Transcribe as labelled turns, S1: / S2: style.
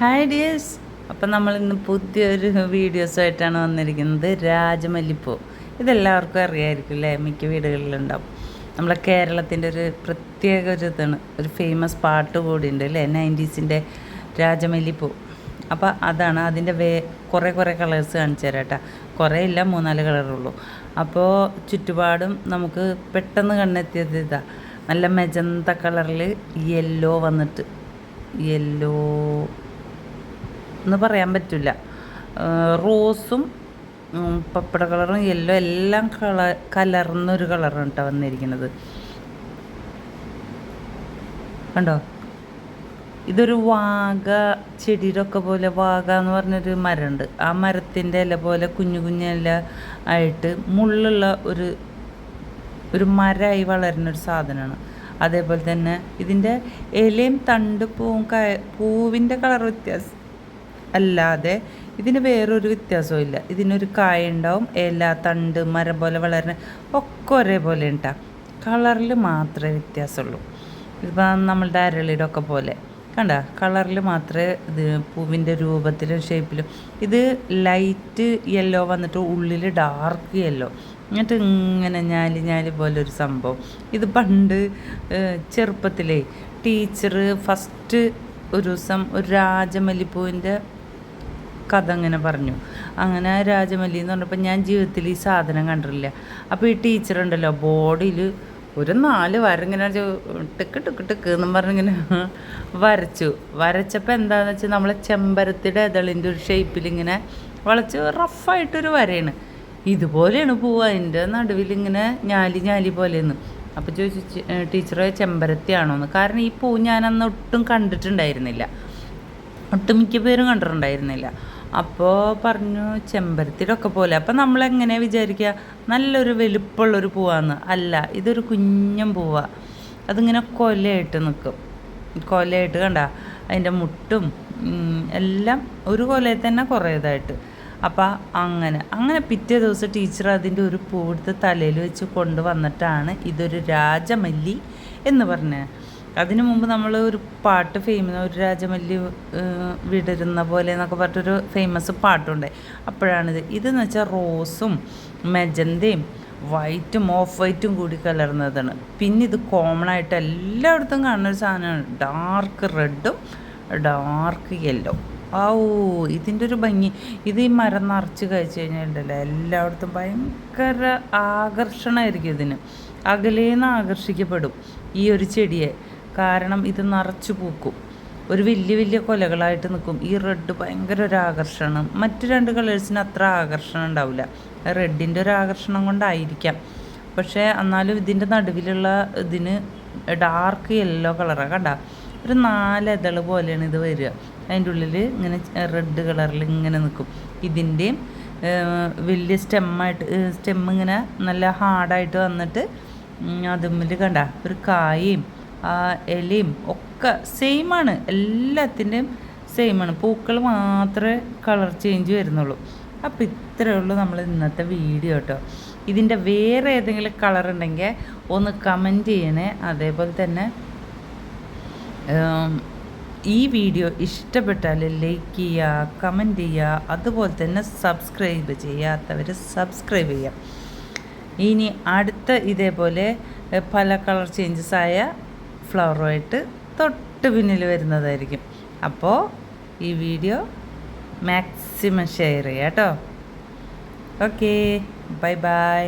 S1: Hi dears അപ്പം നമ്മൾ ഇന്ന് പുതിയൊരു വീഡിയോസുമായിട്ടാണ് വന്നിരിക്കുന്നത് രാജമല്ലിപ്പൂ. ഇതെല്ലാവർക്കും അറിയായിരിക്കും അല്ലേ? മിക്ക വീടുകളിലുണ്ടാവും. നമ്മളെ കേരളത്തിന്റെ ഒരു പ്രത്യേക ഒരു ഇതാണ്. ഒരു ഫേമസ് പാട്ട് കൂടിയുണ്ട് അല്ലേ? നയന്റീസിന്റെ രാജമല്ലിപ്പൂ. അപ്പോൾ അതാണ് അതിന്റെ വേ കുറേ കുറേ കളേഴ്സ് കാണിച്ചു തരാം കേട്ടോ. കുറേ ഇല്ല മൂന്നാൽ കളറുള്ളൂ അപ്പോൾ ചുറ്റുപാടും നമുക്ക് പെട്ടെന്ന് കണ്ണെത്തിയത് ഇതാ. നല്ല മെജന്ത കളറിൽ യെല്ലോ വന്നിട്ട്. യെല്ലോ എന്ന് പറയാൻ പറ്റില്ല. റോസും പപ്പട കളറും യെല്ലോ എല്ലാം കള കലർന്നൊരു കളറാണ് കേട്ടോ വന്നിരിക്കുന്നത്. കണ്ടോ? ഇതൊരു വാഗ ചെടിയുടെ ഒക്കെ പോലെ വാഗ എന്ന് പറഞ്ഞൊരു മരമുണ്ട്. ആ മരത്തിന്റെ ഇല പോലെ കുഞ്ഞു കുഞ്ഞു ഇല ആയിട്ട് മുള്ളുള്ള ഒരു ഒരു മരമായി വളരുന്ന ഒരു സാധനമാണ്. അതേപോലെ തന്നെ ഇതിന്റെ ഇലയും തണ്ട് പൂവും പൂവിന്റെ കളർ വ്യത്യാസം അല്ലാതെ ഇതിന് വേറൊരു വ്യത്യാസവും ഇല്ല ഇതിനൊരു കായ ഉണ്ടാവും ഇല തണ്ട് മരം പോലെ വളരുന്ന ഒക്കെ ഒരേപോലെ ഉണ്ടാ കളറിൽ മാത്രമേ വ്യത്യാസമുള്ളൂ. ഇപ്പം നമ്മളുടെ അരളിയുടെ ഒക്കെ പോലെ. കണ്ട? കളറിൽ മാത്രമേ ഇത് പൂവിന്റെ രൂപത്തിലും ഷേപ്പിലും ഇത് ലൈറ്റ് യെല്ലോ വന്നിട്ട് ഉള്ളിൽ ഡാർക്ക് യെല്ലോ. എന്നിട്ട് ഇങ്ങനെ ഞാലി ഞാലി പോലെ ഒരു സംഭവം. ഇത് പണ്ട് ചെറുപ്പത്തിലേ ടീച്ചർ ഫസ്റ്റ് ഒരു ദിവസം ഒരു രാജമല്ലിപ്പൂവിന്റെ കഥ അങ്ങനെ പറഞ്ഞു. അങ്ങനെ രാജമല്ലി എന്ന് പറഞ്ഞപ്പോൾ ഞാൻ ജീവിതത്തിൽ ഈ സാധനം കണ്ടിട്ടില്ല. അപ്പോൾ ഈ ടീച്ചറുണ്ടല്ലോ ബോർഡിൽ ഒരു നാല് വരങ്ങനെ ടിക്ക് ടിക്ക് ടിക്ക് എന്നും പറഞ്ഞിങ്ങനെ വരച്ചു. വരച്ചപ്പോൾ എന്താണെന്ന് വെച്ചാൽ നമ്മളെ ചെമ്പരത്തിയുടെ ഇതളിന്റെ ഒരു ഷേപ്പിൽ ഇങ്ങനെ വളച്ച് റഫായിട്ടൊരു വരയാണ്. ഇതുപോലെയാണ് പൂവ് അതിന്റെ നടുവിൽ ഇങ്ങനെ ഞാലി ഞാലി പോലെയെന്ന് അപ്പോൾ ചോദിച്ചു ടീച്ചറെ ചെമ്പരത്തിയാണോന്ന് കാരണം ഈ പൂ ഞാനന്ന് ഒട്ടും കണ്ടിട്ടുണ്ടായിരുന്നില്ല. ഒട്ടുമിക്ക പേരും കണ്ടിട്ടുണ്ടായിരുന്നില്ല. അപ്പോൾ പറഞ്ഞു ചെമ്പരത്തിയിലൊക്കെ പോലെ. അപ്പം നമ്മളെങ്ങനെ വിചാരിക്കുക നല്ലൊരു വലുപ്പമുള്ളൊരു പൂവാന്ന്. അല്ല ഇതൊരു കുഞ്ഞൻ പൂവാണ് അതിങ്ങനെ കൊലയായിട്ട് നിൽക്കും കൊലയായിട്ട് കണ്ട? അതിന്റെ മുട്ടും എല്ലാം ഒരു കൊലയിൽ തന്നെ കുറേ ഇതായിട്ട് അപ്പം അങ്ങനെ. അങ്ങനെ പിറ്റേ ദിവസം ടീച്ചർ അതിന്റെ ഒരു പൂവെടുത്ത് തലയിൽ വെച്ച് കൊണ്ടുവന്നിട്ടാണ് ഇതൊരു രാജമല്ലി എന്ന് പറഞ്ഞത്. അതിനു മുമ്പ് നമ്മൾ ഒരു പാട്ട് ഫേമസ് ഒരു രാജമല്ലി വിടരുന്ന പോലെ എന്നൊക്കെ പറഞ്ഞിട്ടൊരു ഫേമസ് പാട്ടുണ്ട്. അപ്പോഴാണിത്. ഇതെന്ന് വെച്ചാൽ റോസും മെജന്തയും വൈറ്റും ഓഫ് വൈറ്റും കൂടി കലർന്നതാണ്. പിന്നെ ഇത് കോമൺ ആയിട്ട് എല്ലായിടത്തും കാണുന്ന ഒരു സാധനമാണ്. ഡാർക്ക് റെഡും ഡാർക്ക് യെല്ലോ ഓ ഇതിന്റെ ഒരു ഭംഗി. ഇത് ഈ മരം നിറച്ച് കഴിച്ചു കഴിഞ്ഞാലുണ്ടല്ലോ എല്ലായിടത്തും ഭയങ്കര ആകർഷണമായിരിക്കും ഇതിന്. അകലേന്ന് ആകർഷിക്കപ്പെടും ഈ ഒരു ചെടിയെ. കാരണം ഇത് നിറച്ചു പൂക്കും. ഒരു വലിയ വലിയ കൊലകളായിട്ട് നിൽക്കും. ഈ റെഡ് ഭയങ്കര ഒരു ആകർഷണം. മറ്റു രണ്ട് കളേഴ്സിന് അത്ര ആകർഷണം ഉണ്ടാവില്ല. റെഡിന്റെ ഒരു ആകർഷണം കൊണ്ടായിരിക്കാം. പക്ഷേ എന്നാലും ഇതിന്റെ നടുവിലുള്ള ഇതിന് ഡാർക്ക് യെല്ലോ കളറാണ് കണ്ട? ഒരു നാല് പോലെയാണ് ഇത് വരിക. അതിന്റെ ഉള്ളിൽ ഇങ്ങനെ റെഡ് കളറിൽ ഇങ്ങനെ നിൽക്കും. ഇതിന്റെയും വലിയ സ്റ്റെമ്മായിട്ട് സ്റ്റെം ഇങ്ങനെ നല്ല ഹാർഡായിട്ട് വന്നിട്ട് അതുമ്മിൽ കണ്ട? ഒരു കായയും ആ ഇലയും ഒക്കെ സെയിമാണ് എല്ലാത്തിന്റെയും സെയിമാണ് പൂക്കൾ മാത്രമേ കളർ ചേഞ്ച് വരുന്നുള്ളൂ. അപ്പോൾ ഇത്രയേ ഉള്ളൂ നമ്മൾ ഇന്നത്തെ വീഡിയോ കേട്ടോ ഇതിന്റെ വേറെ ഏതെങ്കിലും കളർ ഉണ്ടെങ്കിൽ ഒന്ന് കമന്റ് ചെയ്യണേ. അതേപോലെ തന്നെ ഈ വീഡിയോ ഇഷ്ടപ്പെട്ടാൽ ലൈക്ക് ചെയ്യുക കമന്റ് ചെയ്യുക അതുപോലെ തന്നെ സബ്സ്ക്രൈബ് ചെയ്യാത്തവർ സബ്സ്ക്രൈബ് ചെയ്യാം ഇനി അടുത്ത ഇതേപോലെ പല കളർ ചേഞ്ചസ് ആയ ഫ്ലവറുമായിട്ട് തൊട്ട് പിന്നിൽ വരുന്നതായിരിക്കും. അപ്പോൾ ഈ വീഡിയോ മാക്സിമം ഷെയർ ചെയ്യാം കേട്ടോ. Okay bye bye